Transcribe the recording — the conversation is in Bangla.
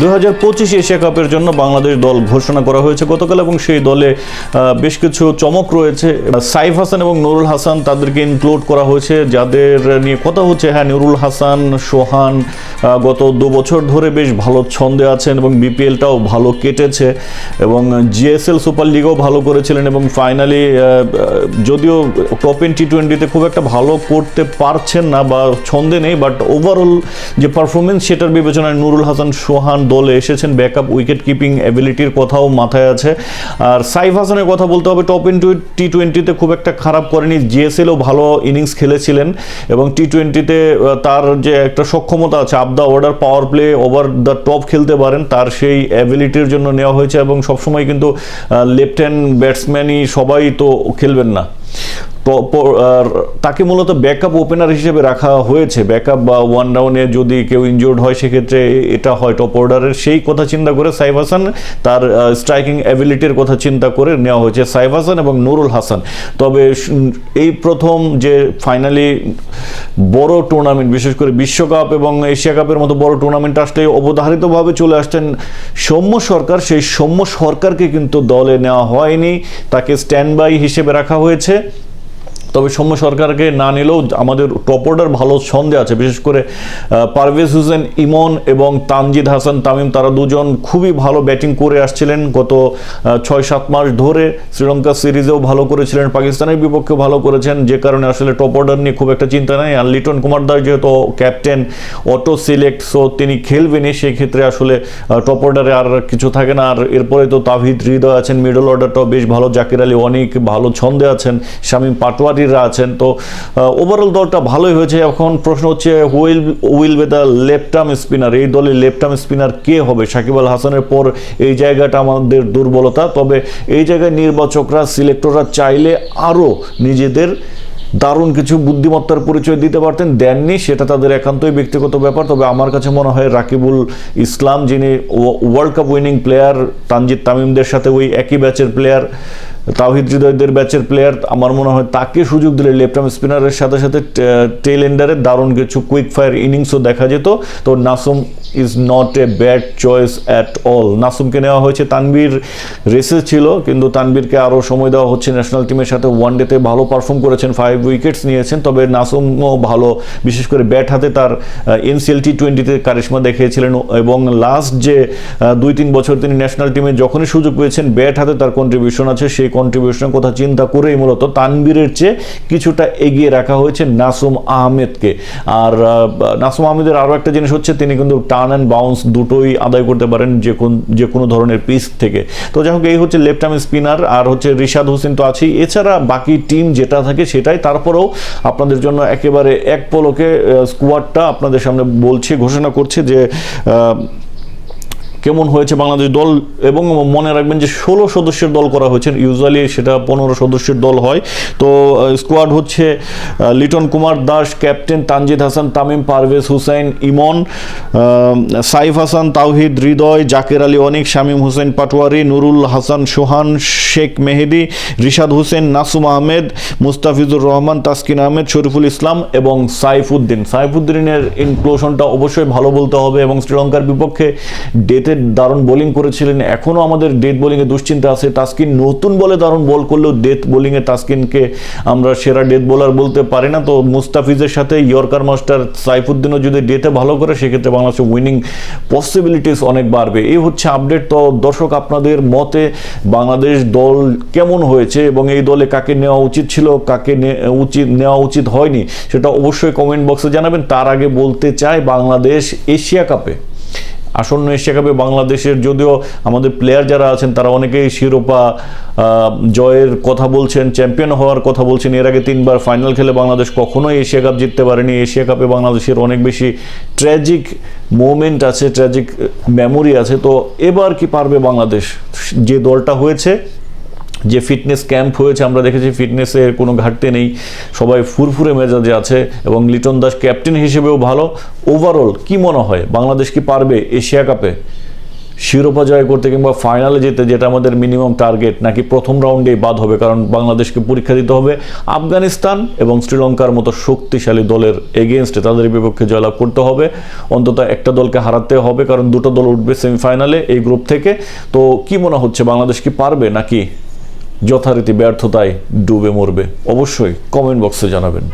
দু হাজার পঁচিশ এশিয়া কাপের জন্য বাংলাদেশ দল ঘোষণা করা হয়েছে গতকাল এবং সেই দলে বেশ কিছু চমক রয়েছে। সাইফ হাসান এবং নুরুল হাসান তাদেরকে ইনক্লুড করা হয়েছে, যাদের নিয়ে কথা হচ্ছে। হ্যাঁ নুরুল হাসান, সোহান গত দু বছর ধরে বেশ ভালো ছন্দে আছেন এবং বিপিএলটাও ভালো কেটেছে এবং জিএসএল সুপার লিগও ভালো করেছিলেন এবং ফাইনালি যদিও টপ টি টোয়েন্টিতে খুব একটা ভালো করতে পারছেন না বা ছন্দে নেই বাট ওভারঅল যে পারফরমেন্স সেটার বিবেচনায় নুরুল হাসান, সোহান দলে এসেছেন ব্যাকআপ উইকেট কিপিং অ্যাবিলিটির কথাও মাথায় আছে। আর সাইফ হাসানের কথা বলতে হবে, টপ এন টি টোয়েন্টিতে খুব একটা খারাপ করেনি। জিএসএলও ভালো ইনিংস খেলেছিলেন এবং টি টোয়েন্টিতে তার যে একটা সক্ষমতা আছে, up the order power play, over the top খেলতে পারেন, তার সেই অ্যাবিলিটির জন্য নেওয়া হয়েছে এবং সবসময় কিন্তু লেফট হ্যান্ড ব্যাটসম্যানই সবাই তো খেলবেন না। তাকে মূলত ব্যাকআপ ওপেনার হিসেবে রাখা হয়েছে। ব্যাকআপ বা ওয়ান ডাউনে যদি কেউ ইনজোর্ড হয়, সেক্ষেত্রে এটা হয় টপ অর্ডারের সেই কথা চিন্তা করে সাইফ হাসান তার স্ট্রাইকিং অ্যাবিলিটির কথা চিন্তা করে নেওয়া হয়েছে সাইফ হাসান এবং নুরুল হাসান। তবে এই প্রথম যে ফাইনালি বড় টুর্নামেন্ট বিশেষ করে বিশ্বকাপ এবং এশিয়া কাপের মতো বড় টুর্নামেন্ট আসলে অবধারিতভাবে চলে আসছেন সৌম্য সরকার। সেই সৌম্য সরকারকে কিন্তু দলে নেওয়া হয়নি। তাকে স্ট্যান্ড বাই হিসেবে রাখা হয়েছে। তবে সৌম্য সরকারকে না নিলেও আমাদের টপ অর্ডার ভালো ছন্দে আছে। বিশেষ করে পারভেজ হোসেন, ইমন এবং তানজিদ হাসান, তামিম, তারা দুজন খুবই ভালো ব্যাটিং করে আসছিলেন গত ছয় সাত মাস ধরে। শ্রীলঙ্কা সিরিজেও ভালো করেছিলেন, পাকিস্তানের বিপক্ষে ভালো করেছেন, যে কারণে আসলে টপ অর্ডার নিয়ে খুব একটা চিন্তা নেই। আর লিটন কুমার দাস যেহেতু ক্যাপ্টেন অটো সিলেক্ট সো তিনি খেলবেনই সেই ক্ষেত্রে আসলে টপ অর্ডারে আর কিছু থাকে না। আর এরপরে তো তাভিদ হৃদয় আছেন মিডল অর্ডারটাও বেশ ভালো। জাকির আলী অনেক ভালো ছন্দে আছেন। শামীম পাটোয়ারিরা আছেন। তো ওভারঅল দলটা ভালোই হয়েছে। এখন প্রশ্ন হচ্ছে who will with the left arm spinner এই দলে লেফট আর্ম স্পিনার কে হবে? সাকিব আল হাসানের পর এই জায়গাটা আমাদের দুর্বলতা। তবে এই জায়গায় নির্বাচকরা সিলেক্টররা চাইলে আরও নিজেদের দারুণ কিছু বুদ্ধিমত্তার পরিচয় দিতে পারতেন, দেননি। সেটা তাদের একান্তই ব্যক্তিগত ব্যাপার। তবে আমার কাছে মনে হয় রাকিবুল ইসলাম, যিনি world cup winning player Tanzid তামিমদের সাথে ওই একই ব্যাচের প্লেয়ার তাহিদ হৃদয়দের ব্যাচের প্লেয়ার আমার মনে হয় তাকে সুযোগ দিলে লেফট আর্ম স্পিনারের সাথে সাথে টেল এন্ডারের দারুণ কিছু কুইক ফায়ার ইনিংসও দেখা যেত। তো Nasum is not a bad choice at all নাসুমকে নেওয়া হয়েছে তানবীর রেসে ছিল, কিন্তু তানবীরকে আরও সময় দেওয়া হচ্ছে ন্যাশনাল টিমের সাথে। ওয়ানডেতে ভালো পারফর্ম করেছেন ফাইভ উইকেটস নিয়েছেন, তবে নাসুমও ভালো, বিশেষ করে ব্যাট হাতে তার এনসিএল টি টোয়েন্টিতে কারিশমা দেখিয়েছিলেন এবং লাস্ট যে দুই তিন বছর তিনি ন্যাশনাল টিমে যখনই সুযোগ পেয়েছেন ব্যাট হাতে তার কন্ট্রিবিউশন আছে, সেই কন্ট্রিবিউশনের কথা চিন্তা করেই মূলত তানবীরের চেয়ে কিছুটা এগিয়ে রাখা হয়েছে নাসুম আহমেদকে। আর নাসুম আহমেদের আরও একটা জিনিস হচ্ছে, তিনি কিন্তু টার্ন অ্যান্ড বাউন্স দুটোই আদায় করতে পারেন যে কোন, যে কোনো ধরনের পিচ থেকে। তো যাই হোক, এই হচ্ছে লেফট আর্ম স্পিনার আর হচ্ছে রিশাদ হোসেন তো আছেই। এছাড়া বাকি টিম যেটা থাকে সেটাই। তারপরেও আপনাদের জন্য একেবারে এক পলকে স্কোয়াডটা আপনাদের সামনে বলছে, ঘোষণা করছে যে কেমন হয়েছে বাংলাদেশ দল এবং মনে রাখবেন যে ষোলো সদস্যের দল করা হয়েছে। ইউজুয়ালি সেটা পনেরো সদস্যের দল হয়। তো স্কোয়াড হচ্ছে লিটন কুমার দাস ক্যাপ্টেন তানজিদ হাসান, তামিম পারভেজ হুসাইন, ইমন সাইফ হাসান, তাওহিদ হৃদয়, জাকের আলী অনিক, শামীম হোসেন পাটোয়ারি, নুরুল হাসান সোহান, শেখ মেহেদি, রিশাদ হোসেন, নাসুম আহমেদ, মুস্তাফিজুর রহমান, তাসকিন আহমেদ, শরীফুল ইসলাম এবং সাইফুদ্দিন। সাইফুদ্দিনের ইনক্লোশনটা অবশ্যই ভালো বলতে হবে এবং শ্রীলঙ্কার বিপক্ষে ডেথের দারুণ বোলিং করেছিলেন এখনও আমাদের ডেথ বোলিংয়ে দুশ্চিন্তা আছে। তাসকিন নতুন বলে দারুণ বল করলেও ডেথ বোলিংয়ে তাসকিনকে আমরা সেরা ডেথ বোলার বলতে পারি না। তো মুস্তাফিজের সাথে ইয়র্কার মাস্টার সাইফুদ্দিনও যদি ডেথে ভালো করে, সেক্ষেত্রে বাংলাদেশের উইনিং পসিবিলিটিস অনেক বাড়বে। এই হচ্ছে আপডেট তো দর্শক, আপনাদের মতে বাংলাদেশ দল কেমন হয়েছে এবং এই দলে কাকে নেওয়া উচিত ছিল, কাকে উচিত, নেওয়া উচিত হয়নি, সেটা অবশ্যই কমেন্ট বক্সে জানাবেন। তার আগে বলতে চাই, বাংলাদেশ এশিয়া কাপে আসন্ন এশিয়া কাপে বাংলাদেশের যদিও আমাদের প্লেয়ার যারা আছেন, তারা অনেকেই শিরোপা জয়ের কথা বলছেন চ্যাম্পিয়ন হওয়ার কথা বলছেন। এর আগে তিনবার ফাইনাল খেলে বাংলাদেশ কখনোই এশিয়া কাপ জিততে পারেনি। এশিয়া কাপে বাংলাদেশের অনেক বেশি ট্র্যাজিক মুমেন্ট আছে ট্র্যাজিক মেমোরি আছে। তো এবার কি পারবে বাংলাদেশ? যে দলটা হয়েছে যে ফিটনেস ক্যাম্প হয়েছে, আমরা দেখেছি ফিটনেসের কোনো ঘাটতি নেই। সবাই ফুরফুরে মেজাজে আছে এবং লিটন দাস ক্যাপ্টেন হিসেবেও ভালো। ওভারঅল কি মনে হয়? বাংলাদেশ কি পারবে এশিয়া কাপে শিরোপা জয় করতে কিংবা ফাইনালে যেতে, যেটা আমাদের মিনিমাম টার্গেট নাকি প্রথম রাউন্ডেই বাদ হবে? কারণ বাংলাদেশকে পরীক্ষা দিতে হবে আফগানিস্তান এবং শ্রীলঙ্কার মতো শক্তিশালী দলের এগেনস্টে তাদের বিপক্ষে জয়লাভ করতে হবে। অন্তত একটা দলকে হারাতে হবে, কারণ দুটো দল উঠবে সেমিফাইনালে এই গ্রুপ থেকে। তো কি মনে হচ্ছে, বাংলাদেশ কি পারবে নাকি যথারীতি ব্যর্থতায় ডুবে মরবে। অবশ্যই কমেন্ট বক্সে জানাবেন।